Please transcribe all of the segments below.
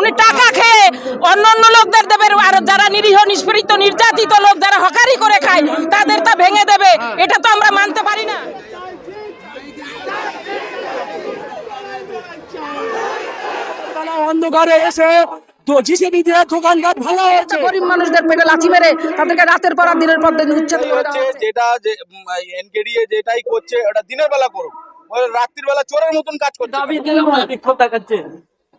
উনি টাকা খেয়ে অন্য অন্য লোকদের দেবে আর যারা নিরীহ নিষ্পীড়িত নির্যাতিত লোক যারা হকারি করে খায় তাদের তা ভেঙে দেবে। এটা তো আমরা মানতে পারি না। বেলা অন্ধকারে এসে তো জিসিবি দিয়ে দোকানঘাট ভালো হয়েছে। গরিব মানুষদের পেটে লাথি মেরে তাদেরকে রাতের পর দিনের পর দিন উচ্ছেদ হচ্ছে হচ্ছে। যেটা যে এনকেডিএ যেটাই করছে ওটা দিনের বেলা করুক। রাত্রির বেলা চোরের মতন কাজ করছে।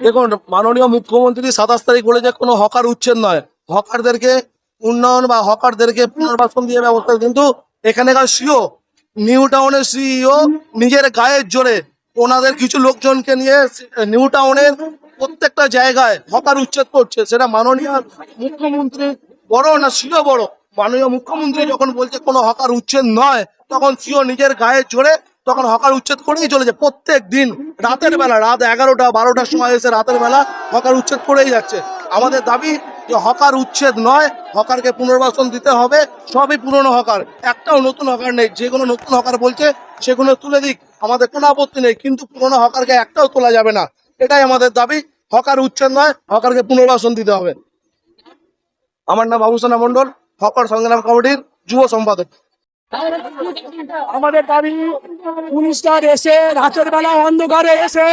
দেখুন, মাননীয় মুখ্যমন্ত্রী সাতাশ তারিখ বলেছে কোনো হকার উচ্ছেদ নয়। হকারদেরকে উন্নয়ন বা হকারদেরকে পুনর্বাসন দিয়ে ব্যবস্থা কিন্তু এখানেকার সিও, নিউ টাউনের সিইও নিজের গায়ের জোরে ওনাদের কিছু লোকজনকে নিয়ে নিউ টাউনের প্রত্যেকটা জায়গায় হকার উচ্ছেদ করছে। সেটা মাননীয় মুখ্যমন্ত্রী বড় না সিও বড়? মাননীয় মুখ্যমন্ত্রী যখন বলছে কোনো হকার উচ্ছেদ নয়, তখন সিও নিজের গায়ের জোরে তখন হকার উচ্ছেদ করেই চলেছে। প্রত্যেক দিন রাতের বেলা, রাত এগারোটা, বারোটার সময় এসে রাতের বেলা হকার উচ্ছেদ করেই যাচ্ছে। আমাদের দাবি যে হকার উচ্ছেদ নয়, হকারকে পুনর্বাসন দিতে হবে, সবই পুরনো হকার। একটাও নতুন হকার নেই, যে কোনো নতুন হকার বলছে, সেগুলো তুলে দিক, আমাদের কোনো আপত্তি নেই, কিন্তু পুরনো হকারকে একটাও তোলা যাবে না। এটাই আমাদের দাবি, হকার উচ্ছেদ নয়, হকারকে পুনর্বাসন দিতে হবে। আমার নাম বাবুসোনা মন্ডল হকার সংগ্রাম কমিটির যুব সম্পাদক। আমাদের দাবি পুলিশটার এসে রাতের বেলা অন্ধকারে এসে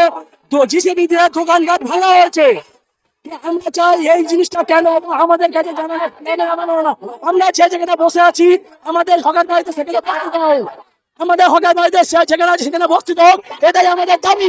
তো জিসিবি দিয়ে দোকানঘাট ভালো হয়েছে। আমরা চাই এই জিনিসটা কেন আমাদের কাছে জানানো না আমরা যে জায়গাটা বসে আছি, আমাদের হকার বাড়িতে সেখানে আমাদের হকার বাড়িতে সে- আছে সেখানে বসতে দাও এটাই আমাদের দাবি।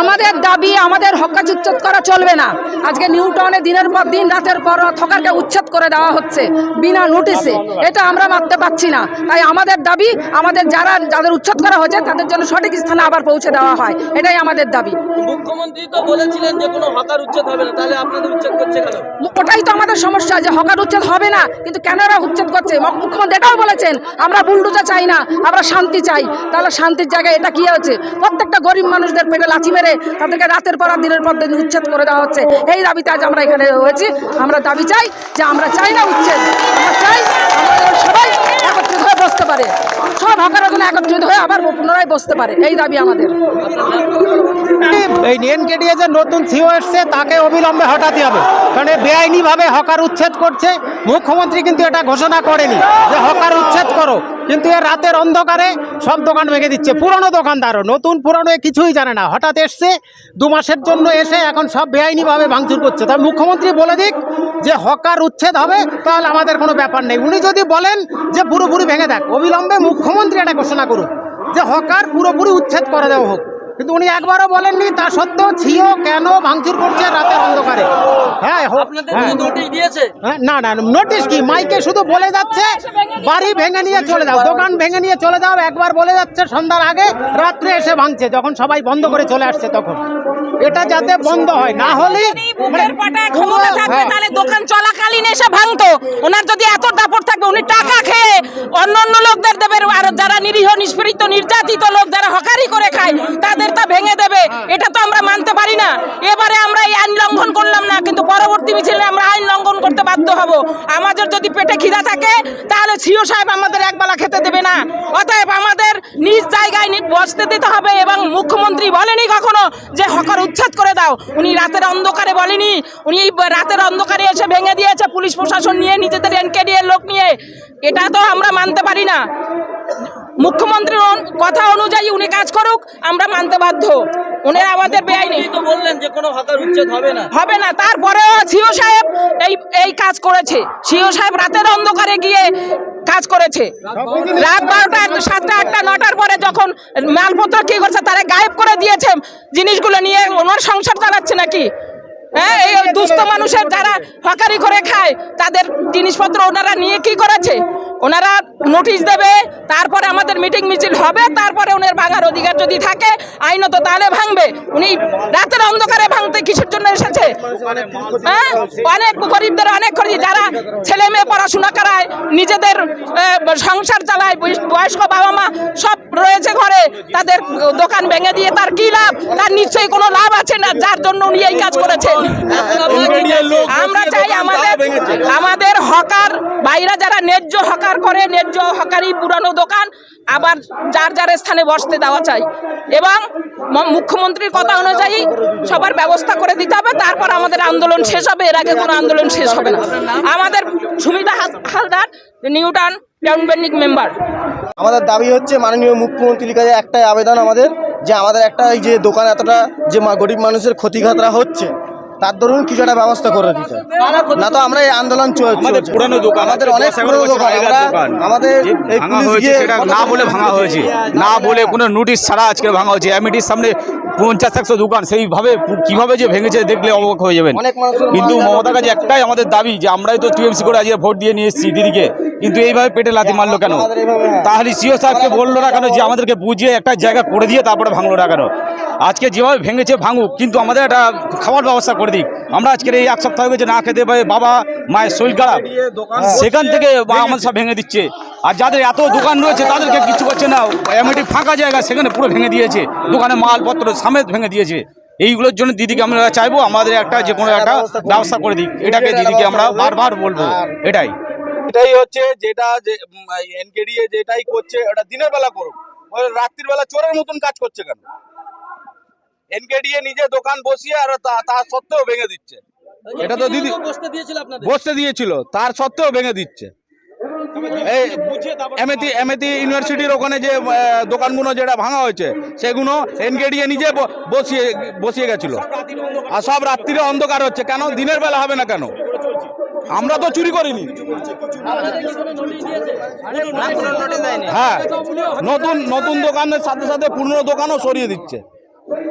আমাদের দাবি আমাদের হকাজ উচ্ছেদ করা চলবে না। আজকে নিউ টাউনে দিনের পর দিন রাতের পর হকারকে উচ্ছেদ করে দেওয়া হচ্ছে বিনা নোটিশে। এটা আমরা মানতে পারছি না। তাই আমাদের দাবি আমাদের যারা যাদের উচ্ছেদ করা হয়েছে তাদের জন্য সঠিক স্থানে আবার পৌঁছে দেওয়া হয়। এটাই আমাদের দাবি। মুখ্যমন্ত্রী তো বলেছিলেন যে কোনো হকার উচ্ছেদ হবে না। তাহলে আপনাদের উচ্ছেদ করছে কেন? ওটাই তো আমাদের সমস্যা যে হকার উচ্ছেদ হবে না কিন্তু কেন এরা উচ্ছেদ করছে? মুখ্যমন্ত্রী এটাও বলেছেন আমরা বুলডুজা চাই না আমরা শান্তি চাই। তাহলে শান্তির জায়গায় এটা কি হচ্ছে প্রত্যেকটা গরিব মানুষদের পেটে লাথি মেরে তাদেরকে রাতের পর দিনের পর দিন উচ্ছেদ করে দেওয়া হচ্ছে। এই দাবিতে আজ আমরা এখানে হয়েছি। আমরা দাবি চাই যে আমরা চাই না উচ্ছেদ। আমরা চাই সবাই একত্রিত হয়ে বসতে পারে। সব জন্য একত্রিত হয়ে আবার পুনরায় বসতে পারে। এই দাবি আমাদের। এই এনকেডিএ যে নতুন সিও এসছে, তাকে অবিলম্বে হটাতে হবে। কারণ বেআইনিভাবে হকার উচ্ছেদ করছে। মুখ্যমন্ত্রী কিন্তু এটা ঘোষণা করেনি যে হকার উচ্ছেদ করো। কিন্তু এ রাতের অন্ধকারে সব দোকান ভেঙে দিচ্ছে। পুরনো দোকানদারও, নতুন পুরনো কিছুই জানে না। হঠাৎ এসছে, দু মাসের জন্য এসে এখন সব বেআইনিভাবে ভাঙচুর করছে। তাই মুখ্যমন্ত্রী বলে দিক যে হকার উচ্ছেদ হবে, তাহলে আমাদের কোনো ব্যাপার নেই। উনি যদি বলেন যে পুরোপুরি ভেঙে দেখ, অবিলম্বে মুখ্যমন্ত্রী এটা ঘোষণা করুক যে হকার পুরোপুরি উচ্ছেদ করে দেওয়া হোক। কিন্তু উনি একবারও বলেননি তা সত্ত্বেও ছিও কেন ভাঙচুর করছে রাতের অন্ধকারে? হ্যাঁ হ্যাঁ। হ্যাঁ, না না নোটিশ কি? মাইকে শুধু বলে যাচ্ছে বাড়ি ভেঙে নিয়ে চলে যাও দোকান ভেঙে নিয়ে চলে যাও একবার বলে যাচ্ছে সন্ধ্যার আগে রাত্রে এসে ভাঙছে যখন সবাই বন্ধ করে চলে আসছে তখন। এটা যাতে বন্ধ হয় না হলে থাকবে হ্যাঁ। তাহলে দোকান চলাকালীন এসে ভাঙতো। ওনার যদি এত দাপট থাকবে উনি টাকা খেয়ে অন্য অন্য লোকদের দেবে আর যারা নিরীহ, নিষ্পীড়িত, নির্যাতিত লোক যারা হকারি করে খায়, তাদের তা ভেঙে দেবে। এটা তো আমরা মানতে পারি না। এবারে আমরা এই আইন লঙ্ঘন করলাম না, কিন্তু পরবর্তী মিছিলে আমরা আইন লঙ্ঘন করতে বাধ্য হব। আমাদের যদি পেটে খিদা থাকে, তাহলে সিও সাহেব আমাদের একবেলা খেতে দেবে না। অতএব আমাদের নিজ জায়গায় বসতে দিতে হবে এবং মুখ্যমন্ত্রী বলেনি কখনো যে হকার উচ্ছেদ করে দাও। উনি রাতের অন্ধকারে বলেনি। উনি রাতের অন্ধকারে এসে ভেঙে দিয়েছে পুলিশ প্রশাসন নিয়ে, নিজেদের এনকেডিএর লোক নিয়ে। এটা তো আমরা মানতে পারি না। মুখ্যমন্ত্রীর কথা অনুযায়ী উনি কাজ করুক আমরা মানতে বাধ্য। উনি আমাদের বেআইনি। তো বললেন যে কোনো হকার উচ্ছেদ হবে না। হবে না তারপরেও সিও সাহেব এই এই কাজ করেছে। সিও সাহেব রাতের অন্ধকারে গিয়ে কাজ করেছে। রাত বারোটা সাতটা আটটা নটার পরে যখন মালপত্র কি করছে তারা গায়েব করে দিয়েছে জিনিসগুলো নিয়ে ওনার সংসার চালাচ্ছে নাকি? হ্যাঁ এই দুস্থ মানুষের যারা হকারি করে খায় তাদের জিনিসপত্র ওনারা নিয়ে কি করেছে? ওনারা নোটিশ দেবে তারপরে আমাদের মিটিং মিছিল হবে তারপরে ওনার ভাঙার অধিকার যদি থাকে আইনত তাহলে ভাঙবে। উনি রাতের অন্ধকারে ভাঙতে কিসের জন্য এসেছে? হ্যাঁ? অনেক গরিবদের অনেক গরিব যারা ছেলে মেয়ে পড়াশোনা করায়, নিজেদের সংসার চালায় বয়স্ক বাবা মা সব রয়েছে ঘরে, তাদের দোকান ভেঙে দিয়ে তার কি লাভ? তার নিশ্চয়ই কোনো লাভ আছে না? যার জন্য উনি এই কাজ করেছেন। আমরা চাই আমাদের আমাদের হকার, বাইরা যারা ন্যায্য হকার করে, ন্যায্য হকারই পুরানো দোকান আবার যার যার স্থানে বসতে দেওয়া চাই। এবং মুখ্যমন্ত্রীর কথা অনুযায়ী সবার ব্যবস্থা করে দিতে হবে তারপর আমাদের আন্দোলন শেষ হবে এর আগে কোনো আন্দোলন শেষ হবে না। আমাদের Sumita Haldar new town town member. আমাদের দাবি হচ্ছে মাননীয় মুখ্যমন্ত্রীর কাছে একটাই আবেদন আমাদের যে আমাদের একটা এই যে দোকান এতটা যে গরিব মানুষের ক্ষতিঘাতরা হচ্ছে। তার দরুন কিছু একটা ব্যবস্থা করে দিতে। না তো আমরা এই আন্দোলন পুরানো দোকান, আমাদের অনেক পুরনো দোকান। না বলে ভাঙা হয়েছে। না বলে কোনো নোটিশ ছাড়া আজকে ভাঙা হয়েছে। এমইটির সামনে পঞ্চাশ একশো দোকান সেইভাবে কীভাবে যে ভেঙেছে দেখলে অবাক হয়ে যাবেন। কিন্তু মমতার কাছে একটাই আমাদের দাবি যে আমরাই তো টিএমসি করে আজকে ভোট দিয়ে নিয়ে এসেছি দিদিকে। কিন্তু এইভাবে পেটে লাথি মারলো কেন? হ্যাঁ। তাহলে সিও সাহেবকে বলল না কেন যে আমাদেরকে বুঝিয়ে একটা জায়গা করে দিয়ে তারপরে ভাঙলো না কেন? আজকে যেভাবে ভেঙেছে, ভাঙুক। কিন্তু আমাদের একটা খাবার ব্যবস্থা করে দিক। আমরা আজকের এই এক সপ্তাহ হয়েছে না খেতে পাই বাবা, মায়ের শরীর খারাপ। সেখান থেকে আমাদের সব ভেঙে দিচ্ছে। আর যাদের এত দোকান রয়েছে, তাদেরকে কিছু করছে না। এমএটি ফাঁকা জায়গা, সেখানে পুরো ভেঙে দিয়েছে। দোকানে মালপত্র সামেত ভেঙে দিয়েছে। এইগুলোর জন্য দিদিকে আমরা চাইব, আমাদের একটা যে কোনো একটা ব্যবস্থা করে দিক। এটাকে দিদিকে আমরা বারবার বলব। এটাই। এটাই হচ্ছে যেটা যে এনকেডিএ যেটাই করছে, ওটা দিনের বেলা করুক। রাত্রির বেলা চোরের মতন কাজ করছে কেন? এনকেডিএ নিজে দোকান বসিয়ে আর তা সত্ত্বেও ভেঙে দিচ্ছে। এটা তো দিদি বসতে দিয়েছিল আপনাদের? বসতে দিয়েছিল তার সত্ত্বেও ভেঙে দিচ্ছে। এমএতি এমএতি ইউনিভার্সিটির ওখানে যে দোকানগুলো যেটা ভাঙা হয়েছে সেগুলো এনকেডিএ নিজে বসিয়ে বসিয়ে গেছিল। আর সব রাত্রিরে অন্ধকার হচ্ছে কেন? দিনের বেলা হবে না কেন? আমরা তো চুরি করিনি। হ্যাঁ নতুন নতুন দোকানের সাথে সাথে পুরনো দোকানও সরিয়ে দিচ্ছে।